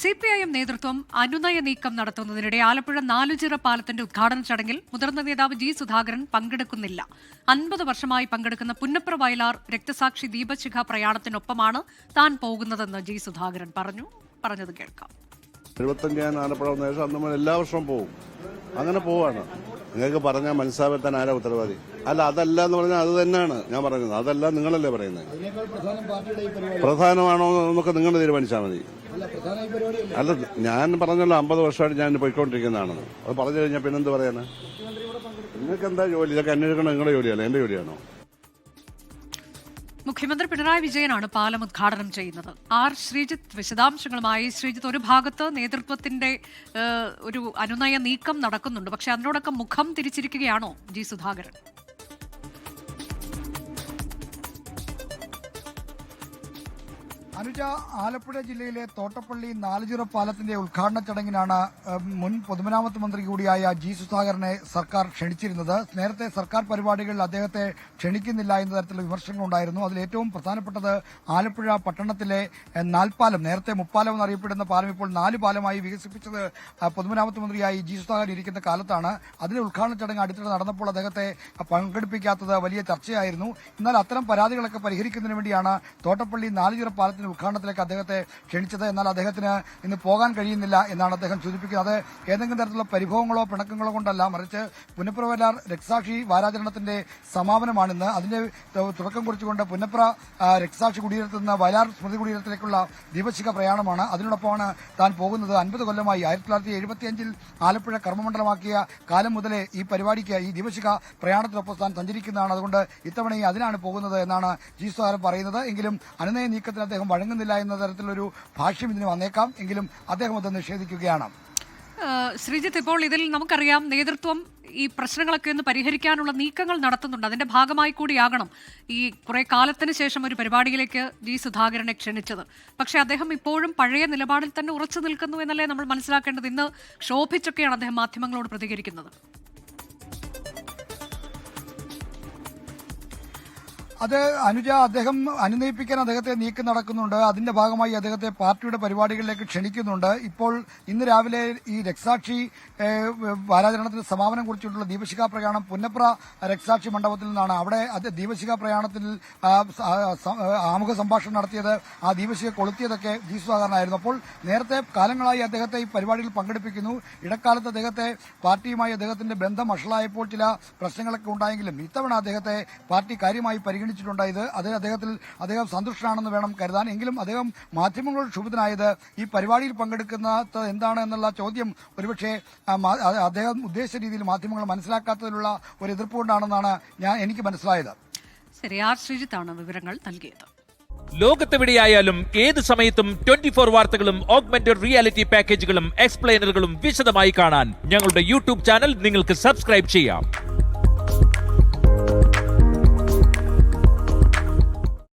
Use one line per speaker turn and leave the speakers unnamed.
C P I M നേതൃത്വം അനുനയ നീക്കം നടത്തുന്നതിനിടെ ആലപ്പുഴ നാലുചിറ പാലത്തിന്റെ ഉദ്ഘാടന ചടങ്ങിൽ മുതിർന്ന നേതാവ് ജി സുധാകരൻ പങ്കെടുക്കുന്നില്ല. അൻപത് വർഷമായി പങ്കെടുക്കുന്ന പുന്നപ്ര വയലാർ രക്തസാക്ഷി ദീപശിഖ പ്രയാണത്തിനൊപ്പമാണ് താൻ പോകുന്നതെന്ന് ജി സുധാകരൻ പറഞ്ഞു. പറഞ്ഞത് കേൾക്കാം.
എഴുപത്തഞ്ചാം ആലപ്പുഴ എല്ലാ വർഷവും പോകും അങ്ങനെ പോവാണ്. നിങ്ങൾക്ക് പറഞ്ഞാൽ മനസ്സിലാവാൻ ആരാ ഉത്തരവാദി? അല്ല അതല്ല എന്ന് പറഞ്ഞാൽ അത് തന്നെയാണ് ഞാൻ പറയുന്നത്. അതല്ല നിങ്ങളല്ലേ പറയുന്നത്. പ്രധാനമാണോ നമുക്ക് നിങ്ങൾ തീരുമാനിച്ചാൽ മതി. അല്ല ഞാൻ പറഞ്ഞല്ലോ അമ്പത് വർഷമായിട്ട് ഞാൻ പോയിക്കൊണ്ടിരിക്കുന്നതാണ്. അത് പറഞ്ഞു കഴിഞ്ഞാൽ പിന്നെന്ത് പറയാനാ? നിങ്ങൾക്ക് എന്താ ജോലി? ഇതൊക്കെ അന്വേഷിക്കണം നിങ്ങളുടെ ജോലിയല്ല എന്റെ ജോലിയാണോ?
മുഖ്യമന്ത്രി പിണറായി വിജയനാണ് പാലം ഉദ്ഘാടനം ചെയ്യുന്നത്. ആർ ശ്രീജിത്ത് വിശദാംശങ്ങളുമായി ശ്രീജിത്ത് ഒരു ഭാഗത്ത് നേതൃത്വത്തിന്റെ ഒരു അനുനയ നീക്കം നടക്കുന്നുണ്ട്. പക്ഷെ അതിനോടൊക്കെ മുഖം തിരിച്ചിരിക്കുകയാണോ ജി സുധാകരൻ?
അനുജ ആലപ്പുഴ ജില്ലയിലെ തോട്ടപ്പള്ളി നാലുചിറ പാലത്തിന്റെ ഉദ്ഘാടന ചടങ്ങിനാണ് മുൻ പൊതുമരാമത്ത് മന്ത്രി കൂടിയായ ജി സുധാകരനെ സർക്കാർ ക്ഷണിച്ചിരുന്നത്. നേരത്തെ സർക്കാർ പരിപാടികളിൽ അദ്ദേഹത്തെ ക്ഷണിക്കുന്നില്ല എന്ന തരത്തിലുള്ള വിമർശനങ്ങളുണ്ടായിരുന്നു അതിൽ ഏറ്റവും പ്രധാനപ്പെട്ടത് ആലപ്പുഴ പട്ടണത്തിലെ നാൽപ്പാലം നേരത്തെ മുപ്പാലം എന്നറിയപ്പെടുന്ന പാലം ഇപ്പോൾ നാല് പാലമായി വികസിപ്പിച്ചത് പൊതുമരാമത്ത് മന്ത്രിയായി ജി സുധാകരൻ ഇരിക്കുന്ന കാലത്താണ്. അതിന്റെ ഉദ്ഘാടന ചടങ്ങ് അടുത്തിടെ നടന്നപ്പോൾ അദ്ദേഹത്തെ പങ്കെടുപ്പിക്കാത്തത് വലിയ ചർച്ചയായിരുന്നു. എന്നാൽ അത്തരം പരാതികളൊക്കെ പരിഹരിക്കുന്നതിന് വേണ്ടിയാണ് തോട്ടപ്പള്ളി നാലുചിറ പാലത്തിന്റെ ഉദ്ഘാടനത്തിലേക്ക് അദ്ദേഹത്തെ ക്ഷണിച്ചത് എന്നാൽ അദ്ദേഹത്തിന് ഇന്ന് പോകാൻ കഴിയുന്നില്ല എന്നാണ് അദ്ദേഹം സൂചിപ്പിക്കുന്നത്. അത് ഏതെങ്കിലും തരത്തിലുള്ള പരിഭവങ്ങളോ പിണക്കങ്ങളോ കൊണ്ടല്ല മറിച്ച് പുന്നപ്രവലാർ രക്തസാക്ഷി വാരാചരണത്തിന്റെ സമാപനമാണിന്ന് അതിന്റെ തുടക്കം കുറിച്ചുകൊണ്ട് പുന്നപ്ര രക്സാക്ഷി കുടീരത്തിൽ നിന്ന് വയലാർ സ്മൃതി കുടീരത്തിലേക്കുള്ള ദീപശിഖ പ്രയാണമാണ്. അതിനോടൊപ്പമാണ് താൻ പോകുന്നത്. അൻപത് കൊല്ലമായി ആയിരത്തി തൊള്ളായിരത്തി എഴുപത്തിയഞ്ചിൽ ആലപ്പുഴ കർമ്മമണ്ഡലമാക്കിയ കാലം മുതലേ ഈ പരിപാടിക്ക് ഈ ദീപശിഖ പ്രയാണത്തിനൊപ്പം താൻ സഞ്ചരിക്കുന്നതാണ്. അതുകൊണ്ട് ഇത്തവണയും അതിനാണ് പോകുന്നത് എന്നാണ് ജി സുധാകരൻ പറയുന്നത്. എങ്കിലും അനുനയ നീക്കത്തിന് അദ്ദേഹം വഴങ്ങുന്നില്ല എന്ന തരത്തിലൊരു ഭാഷ്യം ഇതിന് വന്നേക്കാം. എങ്കിലും അദ്ദേഹം അത് നിഷേധിക്കുകയാണ്.
ശ്രീജിത്ത് ഇപ്പോൾ ഇതിൽ നമുക്കറിയാം നേതൃത്വം ഈ പ്രശ്നങ്ങളൊക്കെ ഒന്ന് പരിഹരിക്കാനുള്ള നീക്കങ്ങൾ നടത്തുന്നുണ്ട്. അതിന്റെ ഭാഗമായി കൂടിയാകണം ഈ കുറെ കാലത്തിന് ശേഷം ഒരു പരിപാടിയിലേക്ക് ജി സുധാകരനെ ക്ഷണിച്ചത്. പക്ഷേ അദ്ദേഹം ഇപ്പോഴും പഴയ നിലപാടിൽ തന്നെ ഉറച്ചു നിൽക്കുന്നു എന്നല്ലേ നമ്മൾ മനസ്സിലാക്കേണ്ടത്. ഇന്ന് ക്ഷോഭിച്ചൊക്കെയാണ് അദ്ദേഹം മാധ്യമങ്ങളോട് പ്രതികരിക്കുന്നത്.
അത് അനുജ അദ്ദേഹം അനുനയിപ്പിക്കാൻ അദ്ദേഹത്തെ നീക്കം നടക്കുന്നുണ്ട്. അതിന്റെ ഭാഗമായി അദ്ദേഹത്തെ പാർട്ടിയുടെ പരിപാടികളിലേക്ക് ക്ഷണിക്കുന്നുണ്ട്. ഇപ്പോൾ ഇന്ന് രാവിലെ ഈ രക്സാക്ഷി വാരാചരണത്തിന് സമാപനം കുറിച്ചിട്ടുള്ള ദീപശിഖ പ്രയാണം പുന്നപ്ര രക്സാക്ഷി മണ്ഡപത്തിൽ നിന്നാണ്. അവിടെ ദീപശിഖ പ്രയാണത്തിൽ ആമുഖ സംഭാഷണം നടത്തിയത് ആ ദീപശിഖ കൊളുത്തിയതൊക്കെ ജി സുധാകരനായിരുന്നു. അപ്പോൾ നേരത്തെ കാലങ്ങളായി അദ്ദേഹത്തെ ഈ പരിപാടിയിൽ പങ്കെടുപ്പിക്കുന്നു. ഇടക്കാലത്ത് അദ്ദേഹത്തെ പാർട്ടിയുമായി അദ്ദേഹത്തിന്റെ ബന്ധം വഷളായപ്പോൾ ചില പ്രശ്നങ്ങളൊക്കെ ഉണ്ടായെങ്കിലും ഇത്തവണ അദ്ദേഹത്തെ പാർട്ടി കാര്യമായി പരിഗണിച്ചിട്ടുണ്ടായത് അതിൽ അദ്ദേഹത്തിൽ അദ്ദേഹം സന്തുഷ്ടനാണെന്ന് വേണം കരുതാൻ. എങ്കിലും അദ്ദേഹം മാധ്യമങ്ങളോട് ക്ഷുഭിതനായത് ഈ പരിപാടിയിൽ പങ്കെടുക്കുന്ന എന്താണ് എന്നുള്ള ചോദ്യം ഒരുപക്ഷെ അദ്ദേഹം ഉദ്ദേശിച്ച രീതിയിൽ മാധ്യമങ്ങൾ മനസ്സിലാക്കാത്തതിലുള്ള ഒരു എതിർപ്പ് കൊണ്ടാണെന്നാണ് ഞാൻ എനിക്ക് മനസ്സിലായത്.
ശരി ആർ ശ്രീജിത്താണ് വിവരങ്ങൾ നൽകിയത്.
ലോകത്തെവിടെയായാലും ഏത് സമയത്തും ട്വന്റി ഫോർ വാർത്തകളും ഓഗ്മെന്റഡ് റിയാലിറ്റി പാക്കേജുകളും എക്സ്പ്ലെയിനറുകളും വിശദമായി കാണാൻ ഞങ്ങളുടെ യൂട്യൂബ് ചാനൽ നിങ്ങൾക്ക് സബ്സ്ക്രൈബ് ചെയ്യാം.